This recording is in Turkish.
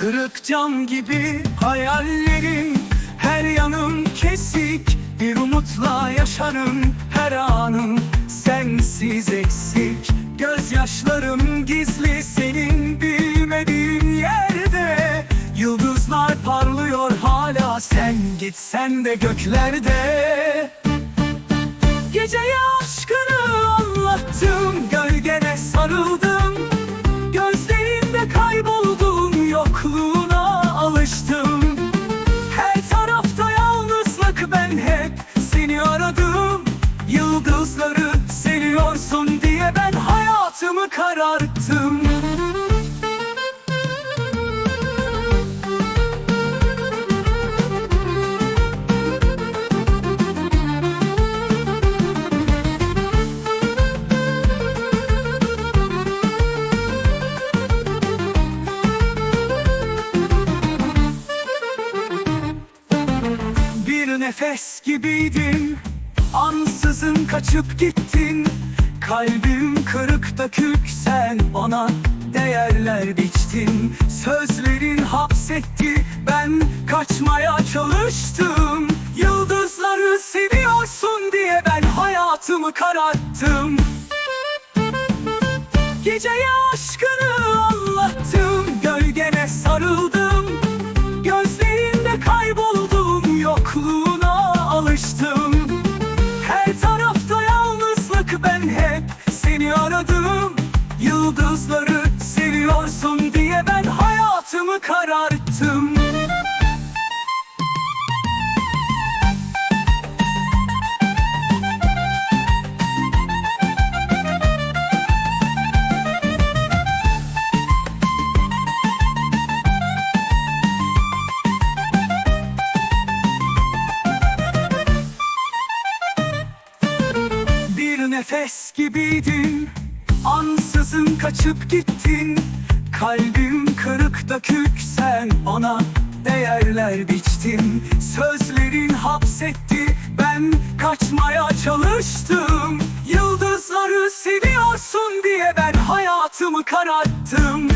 Kırık cam gibi hayallerim Her yanım kesik. Bir umutla yaşarım her anım Sensiz eksik. Gözyaşlarım gizli senin bilmediğin yerde. Yıldızlar parlıyor hala sen gitsen de göklerde. Geceye aşkını anlattım Gölgene sarıldım kararttım. Bir nefes gibiydin Ansızın kaçıp gittin Kalbim kırık dökük sen bana değerler biçtin. Sözlerin hapsetti ben kaçmaya çalıştım. Yıldızları seviyorsun diye ben hayatımı kararttım. Geceye aşkını anlattım Gölgene sarıldım. Gözlerinde kayboldum Yokluğuna alıştım. Her tarafta yalnızlık ben hep kararttım. Bir nefes gibiydin Ansızın kaçıp gittin Kalbim kırık dökük sen ona değerler biçtin Sözlerin hapsetti ben kaçmaya çalıştım. Yıldızları seviyorsun diye ben hayatımı kararttım